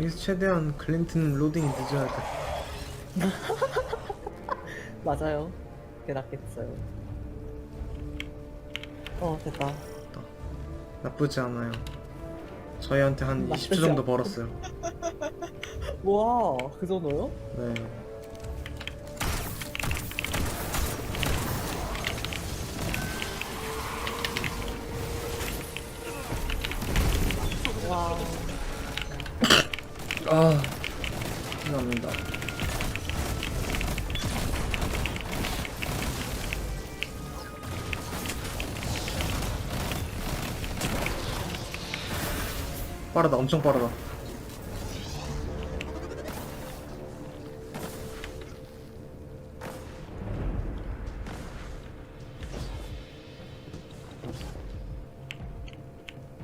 여기서 최대한 클린튼 로딩이 늦어야 돼. 맞아요. 그게 낫겠어요. 어, 됐다. 나쁘지 않아요. 저희한테 한 나쁘지 20초 정도. 벌었어요. 와, 그 정도요? 네. 아, 감사합니다. 빠르다, 엄청 빠르다.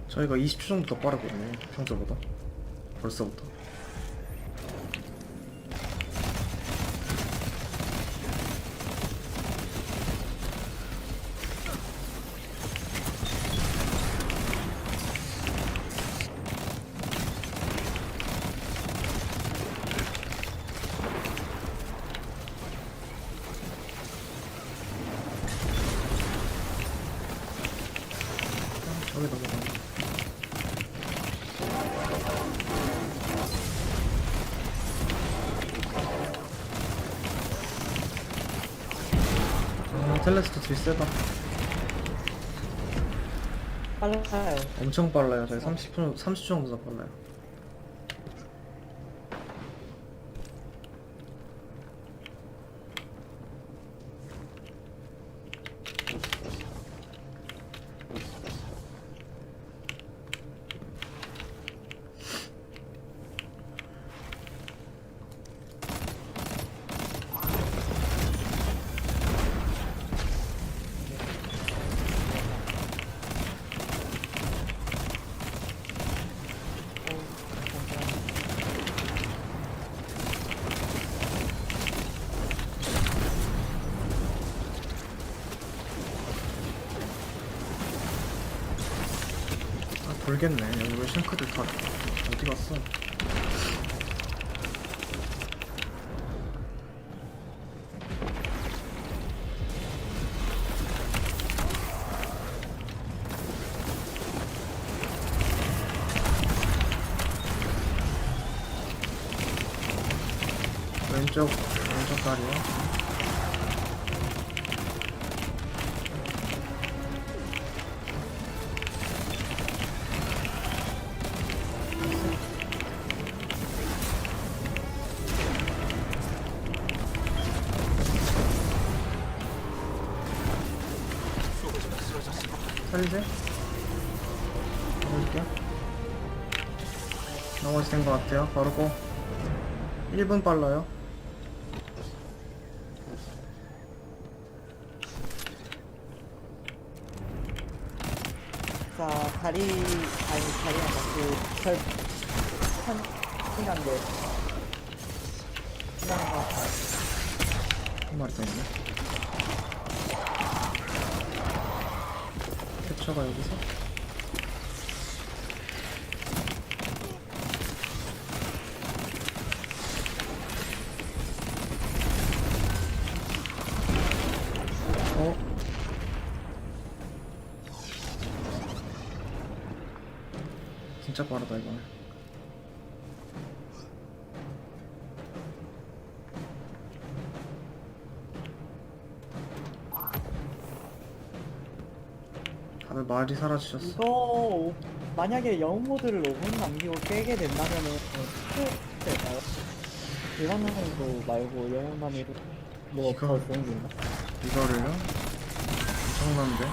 저희가 20초 정도 더 빠르거든요, 평소보다. 벌써부터. 텔레스도 되게 세다. 빨라요. 엄청 빨라요. 저희 30분, 30초 정도 더 빨라요. 아, 돌겠네. 여기 왜 싱크들 다 어디 갔어? 왼쪽 왼쪽 다리요. 살리세요? 잡아줄게요. 나머지 된 것 같아요. 바르고 1분 빨라요. 자, 다리, 아니, 다리 아니라 그, 절, 한, 시간데. 지나간 것 같아요. 한 마리 더 있네. 캡처가 여기서? 어? 진짜 빠르다 이거는. 말이 사라지셨어. 이거, 만약에 영웅 모드를 5분 남기고 깨게 된다면은, 스트 될까요? 일반적으로 말고 영웅 단위로 뭐 이거- 더 좋은 건가? 이거를요? 엄청난데?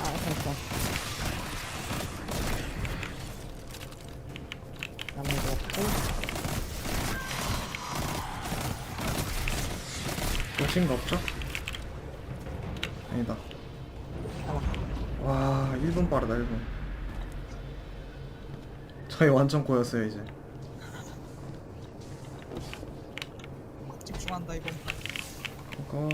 아, 잠깐. 남은 거 없고. 오신 거 없죠? 아니다. 아, 와, 1분 빠르다, 1분. 저희 완전 꼬였어요, 이제. 집중한다 이번 고고.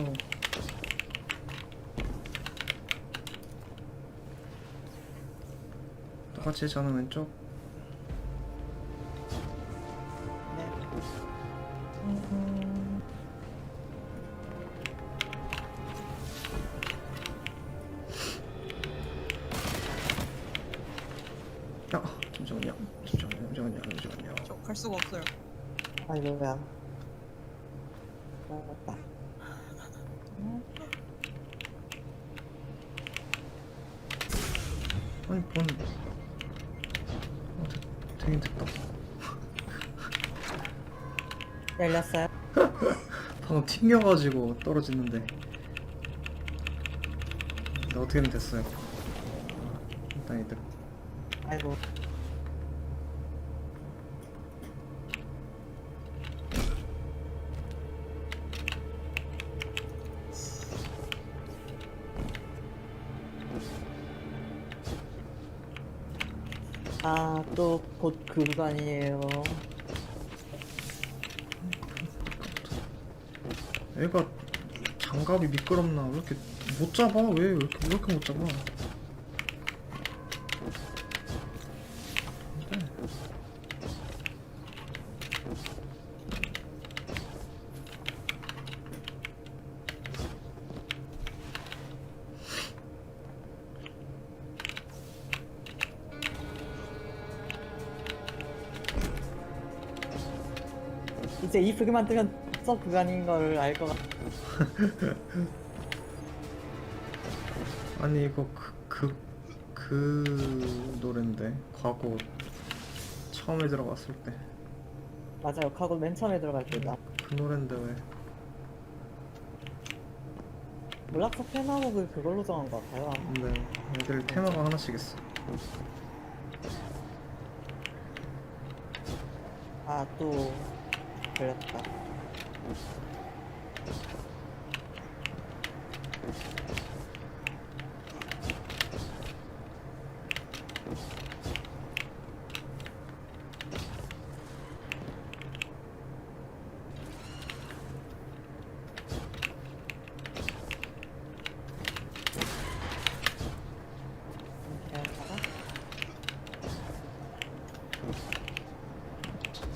똑같이 저는 왼쪽 갈 수가 없어요 아이고야. 맞다. 아니 뭔 어, 되, 되긴 됐다 열렸어요? 방금 튕겨가지고 떨어지는데 근데 어떻게든 됐어요 일단 이득 아이고. 아, 또 곧그 구간이에요. 얘가 장갑이 미끄럽나? 왜 이렇게 못 잡아? 왜, 왜 이렇게 왜 이렇게 못 잡아 이제 이 부기만 뜨면 저 구간인 걸 알 것 같아. 아니 이거 그그 그 노랜데 과거 처음에 들어갔을 때그 맞아요. 카고 맨 처음에 들어갈 때다. 노랜데 왜 몰락서 테마곡을 그걸로 정한 것 같아요. 아마. 근데 애들 테마가 하나씩 있어 아, 또 걸렸다. 이렇게 하다가 저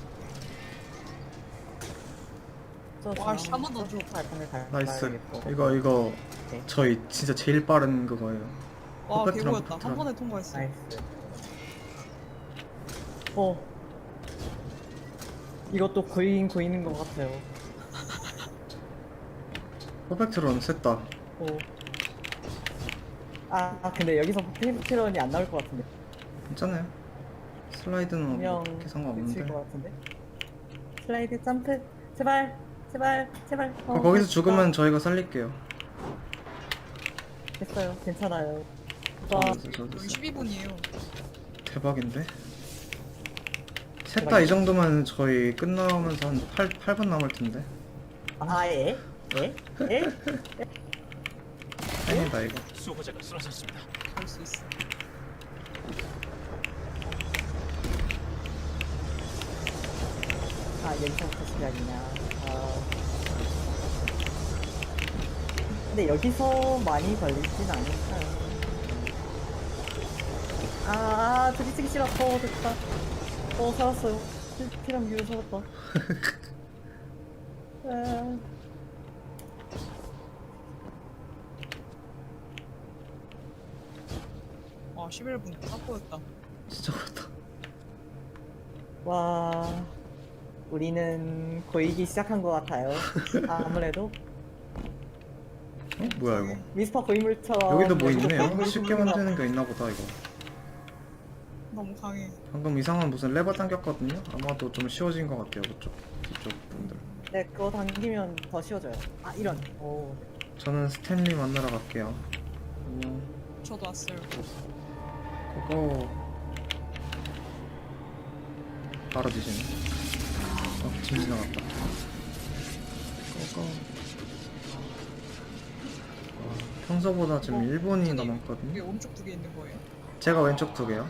와, 씨, 한번 더 줘. 나이스. 이거 이거 네. 저희 진짜 제일 빠른 그거예요 와 퍼펙트랑 개보였다 한 퍼펙트랑. 번에 통과했어 나이스. 어. 이것도 고인 고이는 것 같아요. 퍼펙트론 셌다 어. 아 근데 여기서 페이트런이 안 나올 것 같은데. 괜찮아요 슬라이드는 뭐 그렇게 미칠 상관없는데 것 같은데. 슬라이드 점프 제발 제발 제발. 어, 거- 거기서 됐다. 죽으면 저희가 살릴게요 됐어요. 괜찮아요. 저 됐어, 됐어. 12분이에요 대박인데 셋 다 이 정도면 저희 끝나면서 한 8, 8분 남을 텐데 아 예? 예? 예? 팬이다 이거 수호자가 쓰러졌습니다. 갈수 있어 아 여기서부터 시작이냐. 아. 근데 여기서 많이 걸리진 않을까요? 아, 들이치기 싫어. 어, 됐다. 어, 살았어요. 피랑 뮤 살았다. 아, 와 11분 딱 보였다 진짜 그렇다 와, 우리는 고이기 시작한 것 같아요. 아, 아무래도. 어? 뭐야 이거? 미스터 고인물처럼 여기도 뭐 있네요 쉽게 부분이나- 만드는 게 있나 보다 이거. 너무 강해. 방금 이상한 무슨 레버 당겼거든요? 아마도 좀 쉬워진 것 같아요 그쪽 뒤쪽 분들. 네, 그거 당기면 더 쉬워져요. 아, 이런. 오, 저는 스탠리 만나러 갈게요. 안녕. 저도 왔어요. 고고. 바로 뒤지네 어, 짐 지나갔다 고고 와, 평소보다 지금 어, 1분이 저기 남았거든요 여기 오른쪽 두 개 있는 거예요 제가 왼쪽 두 개요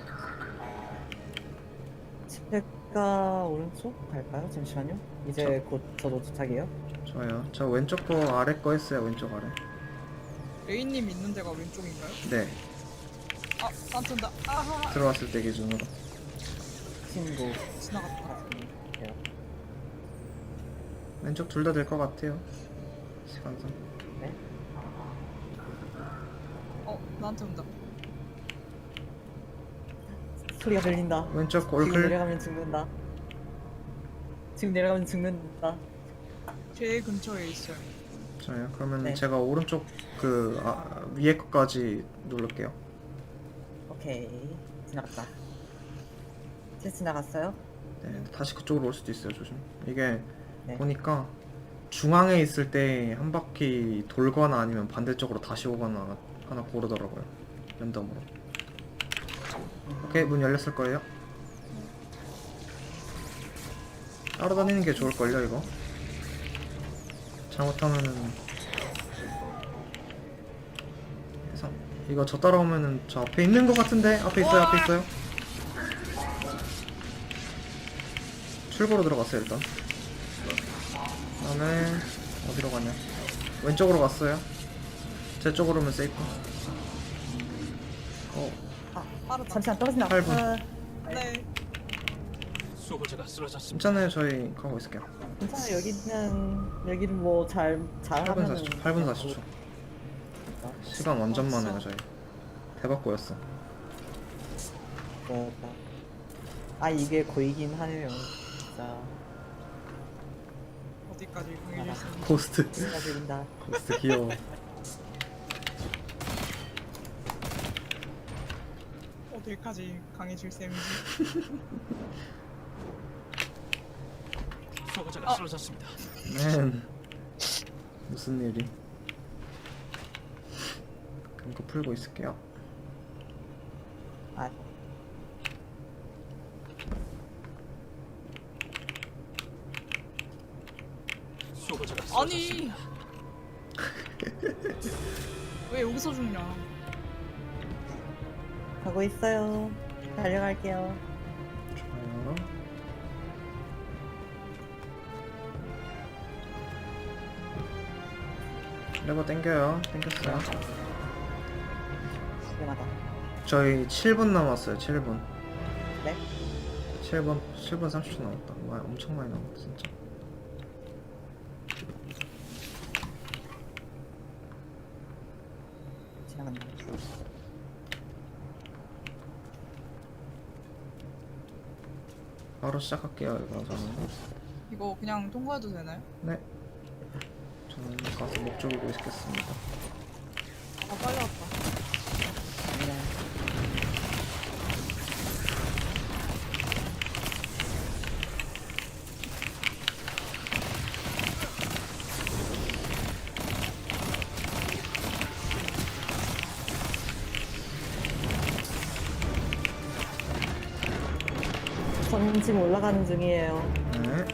제가 오른쪽 갈까요? 잠시만요. 이제 곧 저도 도착이에요. 저 좋아요. 저 왼쪽 거 아래 거 했어요. 왼쪽 아래. 레이님 있는 데가 왼쪽인가요? 네. 아, 산튼다. 아하. 들어왔을 때 기준으로. 친구 지나갔다. 왼쪽 둘 다 될 것 같아요. 시간상. 네. 어, 나한테 온다. 소리가 들린다. 왼쪽 지금 올클. 내려가면 죽는다. 지금 내려가면 죽는다. 제 근처에 있어요. 좋아요. 그러면 네. 제가 오른쪽 그 아, 위에 거까지 누를게요. 오케이 지나갔다. 제 지나갔어요? 네. 다시 그쪽으로 올 수도 있어요. 조심. 이게 네. 보니까 중앙에 있을 때 한 바퀴 돌거나 아니면 반대쪽으로 다시 오거나 하나 고르더라고요. 랜덤으로. 오케이 문 열렸을 거예요. 따라다니는 게 좋을걸요 이거. 잘못하면은 예상 이거 저 따라오면은 저 앞에 있는 것 같은데 앞에 있어요 앞에 있어요. 출구로 들어갔어요 일단. 그다음에 어디로 가냐? 왼쪽으로 갔어요. 제 쪽으로 오면 세이프. 어, 아 빠르다. 잠시만 떨어진다. 팔 분. 아, 네. 수호자가 쓰러졌습니다. 괜찮아요. 저희 가고 있을게요. 괜찮아 여기는 여기는 뭐 잘 8분 잘하면은 40초. 8분 40초. 시간 완전 많아요 저희. 대박 고였어. 네. 아 이게 고이긴 하네요. 진짜 어디까지 강해질 수 있는지. 고스트. 축하드립니다. 고스트 귀여워. 어디까지 강해질 셈인지. 수호자가 어. 쓰러졌습니다. 맨. 무슨 일이? 그럼 거 풀고 있을게요. 아 아니. 쓰러졌습니다. 왜 여기서 죽냐? 가고 있어요. 달려갈게요. 좋아요. 레버 땡겨요. 땡겼어요. 위험하다. 저희 7분 남았어요. 7분. 네? 7분 7분 30초 남았다. 와, 엄청 많이 남았다 진짜. 지나간다. 바로 시작할게요. 이거 저는. 이거 그냥 통과해도 되나요? 네. 저는 가서 목 조르고 있겠습니다. 아, 빨리 왔다. 지금 올라가는 중이에요. 네.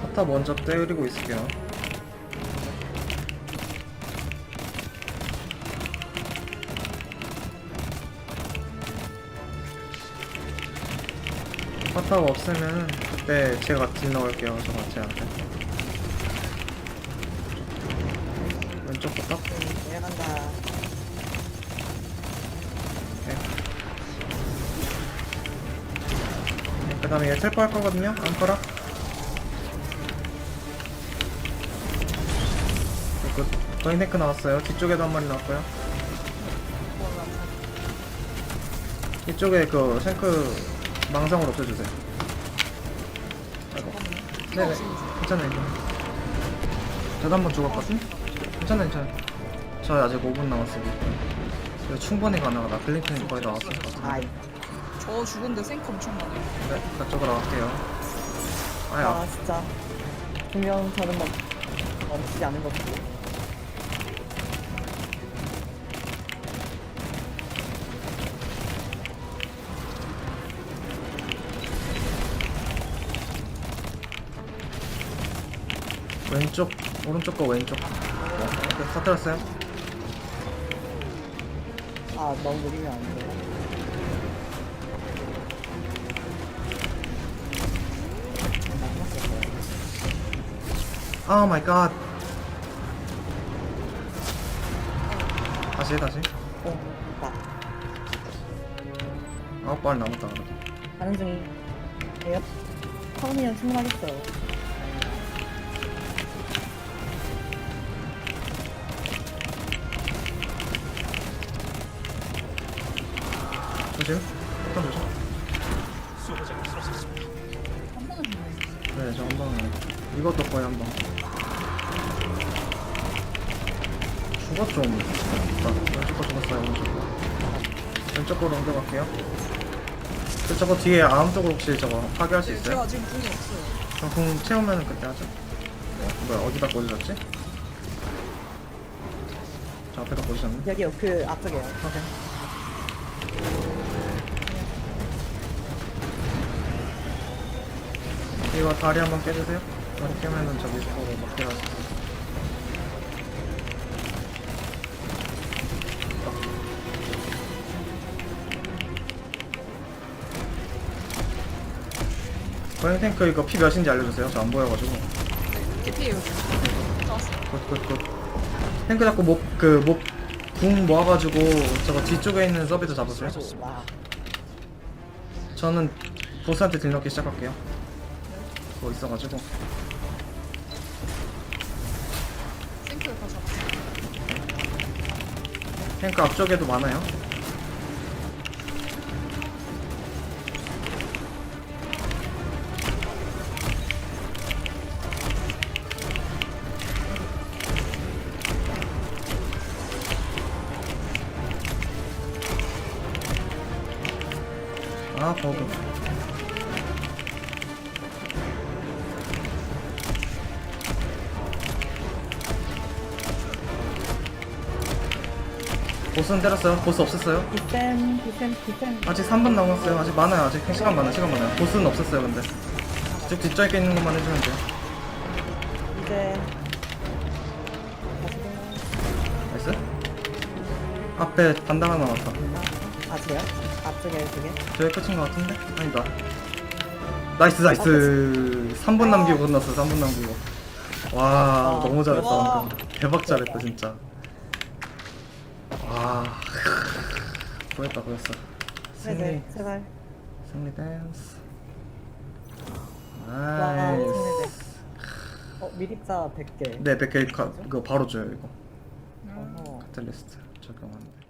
사타 먼저 때리고 있을게요. 사타가 없으면 그때 제가 딜 넣을게요. 저 같이 한테. 왼쪽부터. 음, 내려간다. 그 다음에 얘 텔포 할 거거든요? 앙커라? 그, 더인테크 나왔어요. 뒤쪽에도 한 마리 나왔고요. 이쪽에 그 탱크 망상으로 없애주세요. 아이고. 네네. 괜찮아요, 괜찮아요. 저도 한번 죽었거든? 괜찮아요, 괜찮아요. 저 아직 5분 남았어요. 이거 충분히 가능하다. 블링크는 거의 다 왔을 것 같은데. 저 죽은데 생크 엄청 많아요. 네, 그쪽으로 갈게요. 아 아야, 진짜 분명 저는 멈, 멈추지 않은 것 같고 왼쪽, 오른쪽 거 왼쪽. 네, 터뜨렸어요. 아 너무 느리면 안 돼요 아 마이 갓 다시 해 다시. 어, 나 아홉 발 남았다 그래도. 가는 중이 에요. 처음이면 충분하겠어요. 조심. 일단 조심. 수호자가 쓰러졌습니다. 한 번은 죽네. 네저 한방 이것도 거의 한방 죽었 좀 왼쪽 거 죽었어요 오른쪽 거 왼쪽 거로 옮겨갈게요 그 저거 뒤에 아음 쪽으로 혹시 저거 파괴할 수 네, 있어요? 제가 지금 궁이 없어요. 그럼 궁 채우면은 그때 하죠 뭐야 어디다 꽂으셨지? 저 앞에다 꽂으셨네 여기 그 앞쪽이에요. 오케이 이거 다리 한번 깨주세요 다리 깨면은 저기 서로 할수 있 어요 고양 탱크 이거 피 몇인지 알려주세요 저 안 보여가지고 개피해요. 나왔어요. 굿굿 굿 탱크 잡고 목 그 목 궁 모아가지고 저거 뒤쪽에 있는 서비스 잡으세요 와, 저는 보스한테 딜 넣기 시작할게요 뭐 있어가지고 다. 탱크 앞쪽에도 많아요 아 버그 보스는 때렸어요 보스 없앴어요 디센, 디센, 디센. 아직 3분 남았어요. 아직 많아요. 아직 시간 많아요. 시간 많아요. 보스는 없었어요. 근데 쭉 뒷쪽에 있는 것만 해주면 돼요. 이제. 나이스. 앞에 반당 하나 남았다. 아직이요? 앞쪽에 두 개. 저기 끝인 것 같은데? 아니다. 나이스 나이스. 3분 남기고 끝났어. 3분 남기고. 와 아, 너무 잘했다 와. 방금. 대박 잘했다 진짜. 와. 보였다 보였어. 승리 네네, 제발. 승리 댄스. 와, 나이스. 어, 미립자 100개. 네 100개 가, 그거 바로 줘요 이거. 음. 어허. 카탈리스트 적용하는데